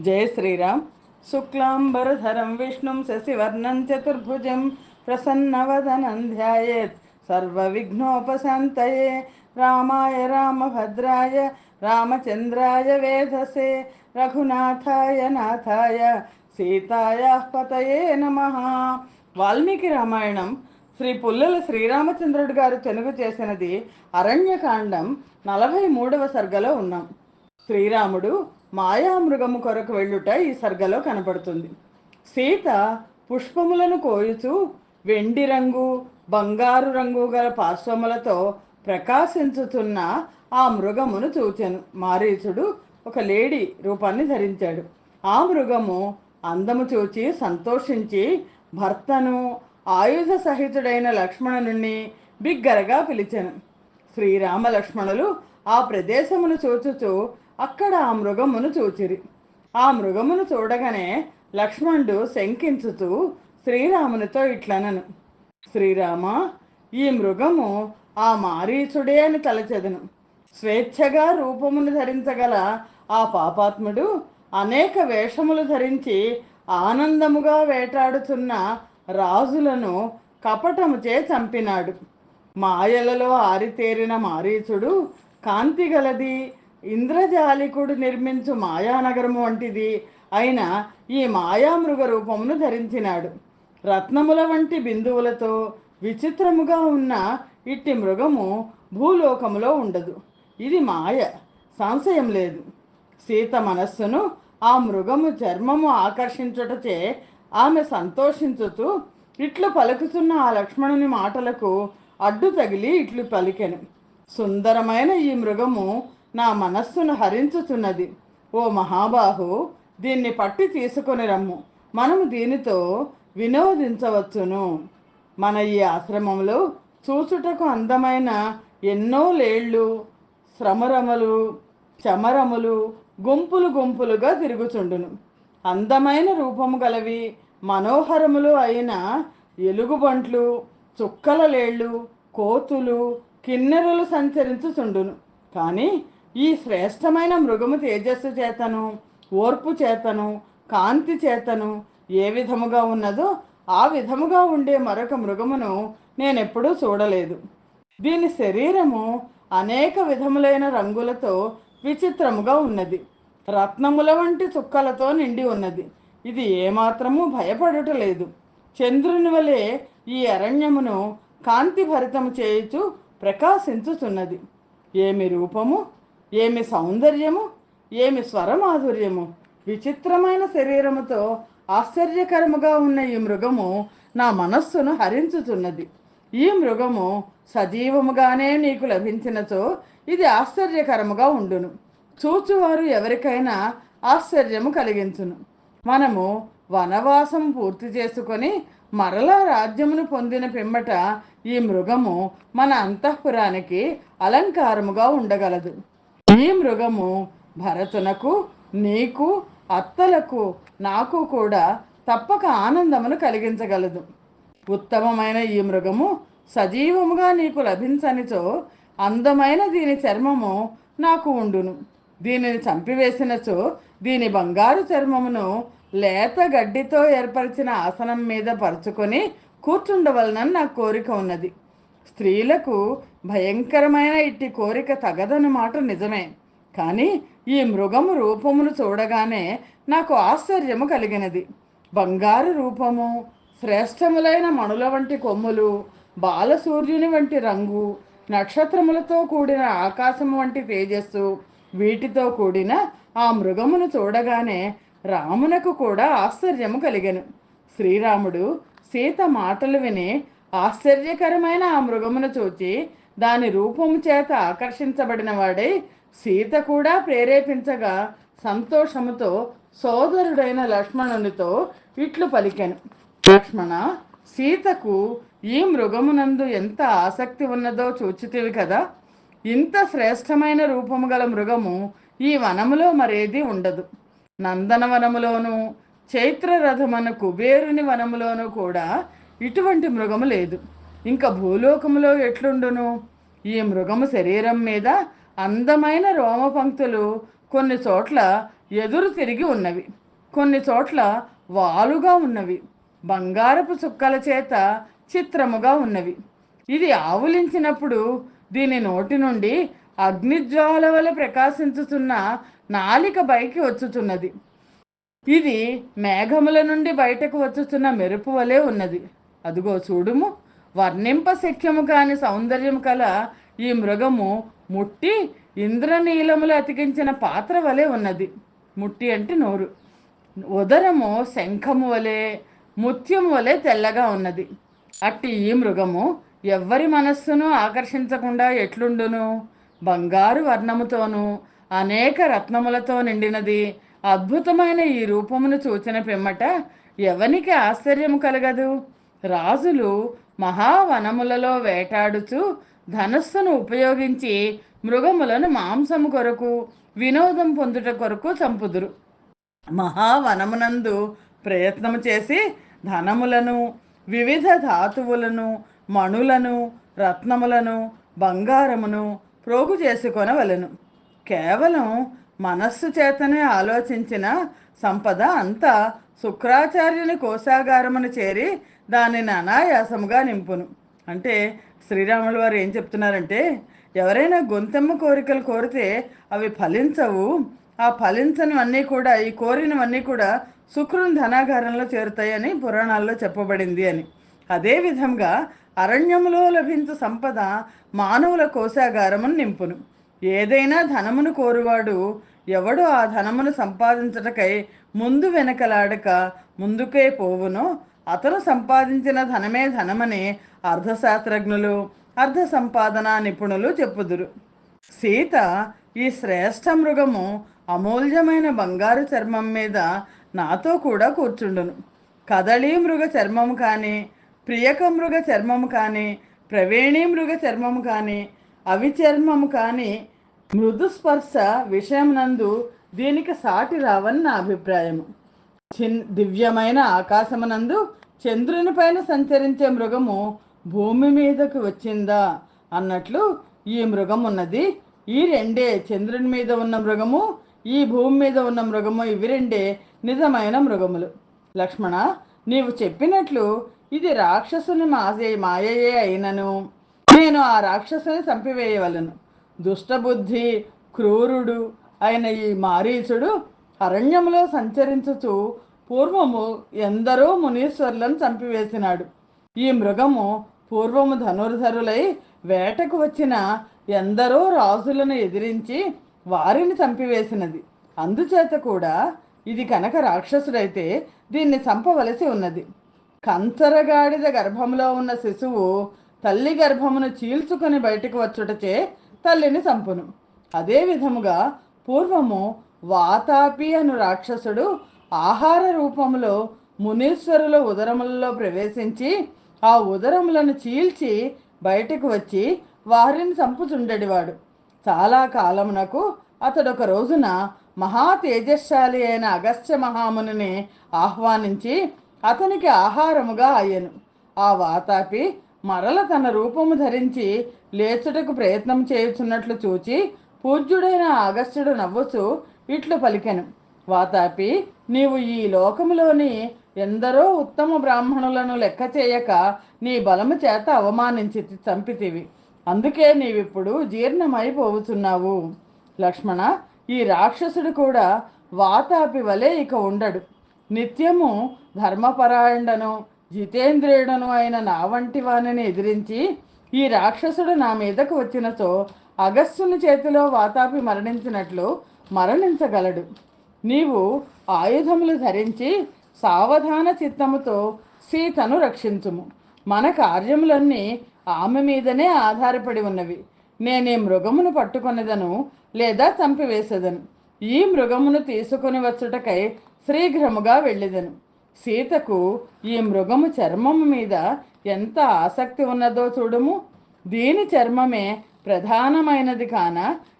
జయ శ్రీరామ్. శుక్లాంబరధరం విష్ణుం శశివర్ణం చతుర్భుజం ప్రసన్నవదనం ధ్యాయేత్ సర్వవిఘ్నోపశాంతయే. రామాయ రామభద్రాయ రామచంద్రాయ వేధసే రఘునాథాయ నాథాయ సీతాయా పతయే నమ. వాల్మీకి రామాయణం శ్రీ పుల్లల శ్రీరామచంద్రుడు గారు తెలుగు చేసినది అరణ్యకాండం నలభై మూడవ సర్గలో ఉన్నాం. శ్రీరాముడు మాయామృగము కొరకు వెళ్ళుట ఈ సర్గలో కనపడుతుంది. సీత పుష్పములను కోయుచూ వెండి రంగు బంగారు రంగు గల పార్శ్వములతో ప్రకాశించుతున్న ఆ మృగమును చూచాను. మారీచుడు ఒక లేడీ రూపాన్ని ధరించాడు. ఆ మృగము అందము చూచి సంతోషించి భర్తను ఆయుధ సహితుడైన లక్ష్మణుని బిగ్గరగా పిలిచాను. శ్రీరామ లక్ష్మణులు ఆ ప్రదేశమును చూచుచూ అక్కడ ఆ మృగమును చూచిరి. ఆ మృగమును చూడగానే లక్ష్మణుడు శంకించుతూ శ్రీరామునితో ఇట్లనను. శ్రీరామ ఈ మృగము ఆ మారీచుడే అని తలచెదను. స్వేచ్ఛగా రూపమును ధరించగల ఆ పాపాత్ముడు అనేక వేషములు ధరించి ఆనందముగా వేటాడుతున్న రాజులను కపటముచే చంపినాడు. మాయలలో ఆరితేరిన మారీచుడు కాంతి గలది ఇంద్రజాలికుడు నిర్మించు మాయానగరము వంటిది అయిన ఈ మాయామృగ రూపమును ధరించినాడు. రత్నముల వంటి బిందువులతో విచిత్రముగా ఉన్న ఇట్టి మృగము భూలోకములో ఉండదు. ఇది మాయ సంశయం లేదు. సీత మనస్సును ఆ మృగము చర్మము ఆకర్షించుటచే ఆమె సంతోషించుతూ ఇట్లు పలుకుతున్న ఆ లక్ష్మణుని మాటలకు అడ్డు తగిలి ఇట్లు పలికెను. సుందరమైన ఈ మృగము నా మనస్సును హరించుచున్నది. ఓ మహాబాహు దీన్ని పట్టి తీసుకొని రమ్ము. మనము దీనితో వినోదించవచ్చును. మన ఈ ఆశ్రమంలో చూచుటకు అందమైన ఎన్నో లేళ్ళు శ్రమరములు చమరములు గుంపులు గుంపులుగా తిరుగుచుండును. అందమైన రూపము గలవి మనోహరములు అయిన ఎలుగుబంట్లు చుక్కల లేళ్ళు కోతులు కిన్నెరలు సంచరించుచుండును. కానీ ఈ శ్రేష్టమైన మృగము తేజస్సు చేతను ఓర్పు చేతను కాంతి చేతను ఏ విధముగా ఉన్నదో ఆ విధముగా ఉండే మరొక మృగమును నేనెప్పుడూ చూడలేదు. దీని శరీరము అనేక విధములైన రంగులతో విచిత్రముగా ఉన్నది. రత్నముల వంటి చుక్కలతో నిండి ఉన్నది. ఇది ఏమాత్రము భయపడుట లేదు చంద్రుని వలె ఈ అరణ్యమును కాంతి భరితము చేయుచు ప్రకాశించుచున్నది. ఏమి రూపము? ఏమి సౌందర్యము ఏమి స్వరమాధుర్యము విచిత్రమైన శరీరముతో ఆశ్చర్యకరముగా ఉన్న ఈ మృగము నా మనస్సును హరించుతున్నది ఈ మృగము సజీవముగానే నీకు లభించినచో ఇది ఆశ్చర్యకరముగా ఉండును. చూచువారు ఎవరికైనా ఆశ్చర్యము కలిగించును. మనము వనవాసం పూర్తి చేసుకొని మరలా రాజ్యమును పొందిన పిమ్మట ఈ మృగము మన అంతఃపురానికి అలంకారముగా ఉండగలదు. ఈ మృగము భరతునకు నీకు అత్తలకు నాకు కూడా తప్పక ఆనందమును కలిగించగలదు. ఉత్తమమైన ఈ మృగము సజీవముగా నీకు లభించనిచో అందమైన దీని చర్మము నాకు ఉండును. దీనిని చంపివేసినచో దీని బంగారు చర్మమును లేత గడ్డితో ఏర్పరిచిన ఆసనం మీద పరుచుకొని కూర్చుండవలనని నా కోరిక ఉన్నది. స్త్రీలకు భయంకరమైన ఇట్టి కోరిక తగదని మాట నిజమే. కానీ ఈ మృగము రూపమును చూడగానే నాకు ఆశ్చర్యము కలిగినది. బంగారు రూపము శ్రేష్టములైన మణుల వంటి కొమ్ములు బాలసూర్యుని వంటి రంగు నక్షత్రములతో కూడిన ఆకాశము వంటి తేజస్సు వీటితో కూడిన ఆ మృగమును చూడగానే రామునకు కూడా ఆశ్చర్యము కలిగను. శ్రీరాముడు సీత మాటలు విని ఆశ్చర్యకరమైన ఆ మృగమును చూచి దాని రూపము చేత ఆకర్షించబడిన వాడై సీత కూడా ప్రేరేపించగా సంతోషముతో సోదరుడైన లక్ష్మణునితో ఇట్లు పలికెను. లక్ష్మణ సీతకు ఈ మృగమునందు ఎంత ఆసక్తి ఉన్నదో చూచితివి కదా. ఇంత శ్రేష్టమైన రూపము గల మృగము ఈ వనములో మరేది ఉండదు. నందనవనములోను చైత్రరథమన కుబేరుని వనములోనూ కూడా ఇటువంటి మృగము లేదు. ఇంకా భూలోకములో ఎట్లుండును? ఈ మృగము శరీరం మీద అందమైన రోమపంక్తులు కొన్ని చోట్ల ఎదురు తిరిగి ఉన్నవి. కొన్ని చోట్ల వాలుగా ఉన్నవి. బంగారపు చుక్కల చేత చిత్రముగా ఉన్నవి. ఇది ఆవులించినప్పుడు దీని నోటి నుండి అగ్నిజ్వాల వలె ప్రకాశించుతున్న నాలిక బయకి వచ్చుతున్నది ఇది మేఘముల నుండి బయటకు వచ్చుతున్న మెరుపు వలె ఉన్నది. అదిగో చూడుము. వర్ణింప శక్యము కాని సౌందర్యం కల ఈ మృగము ముట్టి ఇంద్రనీలములు అతికించిన పాత్ర వలె ఉన్నది. ముట్టి అంటే నోరు. ఉదరము శంఖము వలె ముత్యము వలె తెల్లగా ఉన్నది. అట్టి ఈ మృగము ఎవ్వరి మనస్సును ఆకర్షించకుండా ఎట్లుండును? బంగారు వర్ణముతోనూ అనేక రత్నములతో నిండినది. అద్భుతమైన ఈ రూపమును చూచిన పిమ్మట ఎవనికి ఆశ్చర్యము కలగదు? రాజులు మహావనములలో వేటాడుచు ధనస్సును ఉపయోగించి మృగములను మాంసము కొరకు వినోదం పొందుట కొరకు చంపుదురు. మహావనమునందు ప్రయత్నము చేసి ధనములను వివిధ ధాతువులను మణులను రత్నములను బంగారమును ప్రోగు చేసుకొనవలెను. కేవలం మనస్సు చేతనే ఆలోచించిన సంపద అంతా శుక్రాచార్యుని కోశాగారమును చేరి దానిని అనాయాసముగా నింపును. అంటే శ్రీరాముల వారు ఏం చెప్తున్నారంటే ఎవరైనా గొంతెమ్మ కోరికలు కోరితే అవి ఫలించవు. ఆ ఫలించనివన్నీ కూడా ఈ కోరినవన్నీ కూడా శుక్రుని ధనాగారంలో చేరుతాయని పురాణాల్లో చెప్పబడింది అని. అదే విధంగా అరణ్యములో లభించు సంపద మానవుల కోశాగారమును నింపును. ఏదైనా ధనమును కోరువాడు ఎవడు ఆ ధనమును సంపాదించటకై ముందు వెనకలాడక ముందుకే పోవునో అతను సంపాదించిన ధనమే ధనమని అర్థశాస్త్రజ్ఞులు అర్థ సంపాదన నిపుణులు చెప్పుదురు. సీత ఈ శ్రేష్ఠ మృగము అమూల్యమైన బంగారు చర్మం మీద నాతో కూడా కూర్చుండును. కదళీ మృగ చర్మము కానీ ప్రియక మృగ చర్మము కానీ ప్రవేణీ మృగ చర్మము కానీ అవిచర్మము కాని కానీ మృదు స్పర్శ విషయమునందు దీనికి సాటి రావని నా అభిప్రాయము. చిన్ దివ్యమైన ఆకాశమునందు చంద్రుని పైన సంచరించే మృగము భూమి మీదకు వచ్చిందా అన్నట్లు ఈ మృగం ఉన్నది ఈ రెండే. చంద్రుని మీద ఉన్న మృగము ఈ భూమి మీద ఉన్న మృగము ఇవి రెండే నిజమైన మృగములు. లక్ష్మణ నీవు చెప్పినట్లు ఇది రాక్షసుని మాసే మాయయే అయినను. నేను ఆ రాక్షసుని చంపివేయవలను. దుష్టబుద్ధి క్రూరుడు అయిన ఈ మారీచుడు అరణ్యంలో సంచరించుచు పూర్వము ఎందరో మునీశ్వరులను చంపివేసినాడు. ఈ మృగము పూర్వము ధనుర్ధరులై వేటకు వచ్చిన ఎందరో రాజులను ఎదిరించి వారిని చంపివేసినది. అందుచేత కూడా ఇది కనుక రాక్షసుడైతే దీన్ని చంపవలసి ఉన్నది. కంచరగాడిద గర్భంలో ఉన్న శిశువు తల్లి గర్భమును చీల్చుకొని బయటకు వచ్చుటచే తల్లిని చంపును అదే విధముగా పూర్వము వాతాపి అను రాక్షసుడు ఆహార రూపంలో మునీశ్వరుల ఉదరములలో ప్రవేశించి ఆ ఉదరములను చీల్చి బయటకు వచ్చి వారిని చంపుచుండెడివాడు చాలా కాలమునకు అతడు ఒక రోజున మహా తేజశాలి అయిన అగస్త్య మహామునిని ఆహ్వానించి అతనికి ఆహారముగా అయ్యను. ఆ వాతాపి మరల తన రూపము ధరించి లేచుటకు ప్రయత్నం చేయుచున్నట్లు చూచి పూజ్యుడైన అగస్త్యుడు నవ్వుచు ఇట్లు పలికెను. వాతాపి నీవు ఈ లోకములోని ఎందరో ఉత్తమ బ్రాహ్మణులను లెక్క చేయక నీ బలము చేత అవమానించి చంపితివి. అందుకే నీవిప్పుడు జీర్ణమైపోవుచున్నావు లక్ష్మణ ఈ రాక్షసుడు కూడా వాతాపి వలె ఇక ఉండడు. నిత్యము ధర్మపరాయణను జితేంద్రియుడను అయిన నా వంటి వానిని ఎదిరించి ఈ రాక్షసుడు నా మీదకు వచ్చినచో అగస్సుని చేతిలో వాతాపి మరణించినట్లు మరణించగలడు. నీవు ఆయుధములు ధరించి సావధాన చిత్తముతో సీతను రక్షించుము. మన కార్యములన్నీ ఆమె మీదనే ఆధారపడి ఉన్నవి. నేనే మృగమును పట్టుకొనిదను లేదా చంపివేసేదను. ఈ మృగమును తీసుకొని వచ్చుటకై శ్రీఘ్రముగా వెళ్ళేదను. సీతకు ఈ మృగము చర్మము మీద ఎంత ఆసక్తి ఉన్నదో చూడుము. దీని చర్మమే ప్రధానమైనది కాన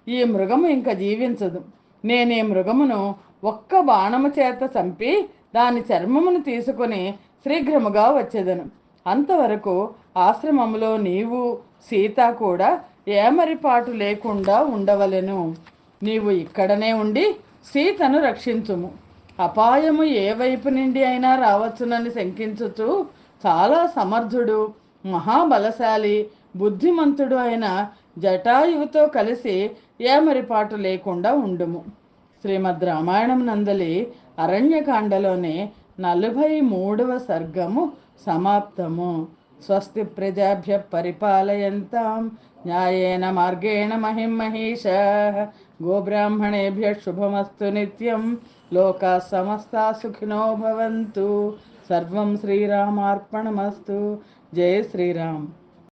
ఈ మృగము ఇంక జీవించదు. నేను ఈ మృగమును ఒక్క బాణము చేత చంపి దాని చర్మమును తీసుకొని శీఘ్రముగా వచ్చేదను. అంతవరకు ఆశ్రమములో నీవు సీత కూడా ఏమరిపాటు లేకుండా ఉండవలెను. నీవు ఇక్కడనే ఉండి సీతను రక్షించుము. అపాయము ఏ వైపు నుండి అయినా రావచ్చునని శంకించుచు చాలా సమర్థుడు మహాబలశాలి బుద్ధిమంతుడు అయిన జటాయువుతో కలిసి ఏమరిపాటు లేకుండా ఉండుము. శ్రీమద్ రామాయణం నందలి అరణ్యకాండలోని నలభై మూడవ సర్గము సమాప్తము. స్వస్తి ప్రజాభ్య పరిపాలయంతాం. న్యాయేన మార్గేణ మహిం మహిష. గోబ్రాహ్మణేభ్య శుభమస్తు నిత్యం. లోకా సమస్తా సుఖినో భవంతు. సర్వం శ్రీరామార్పణమస్తు. జయ శ్రీరామ్.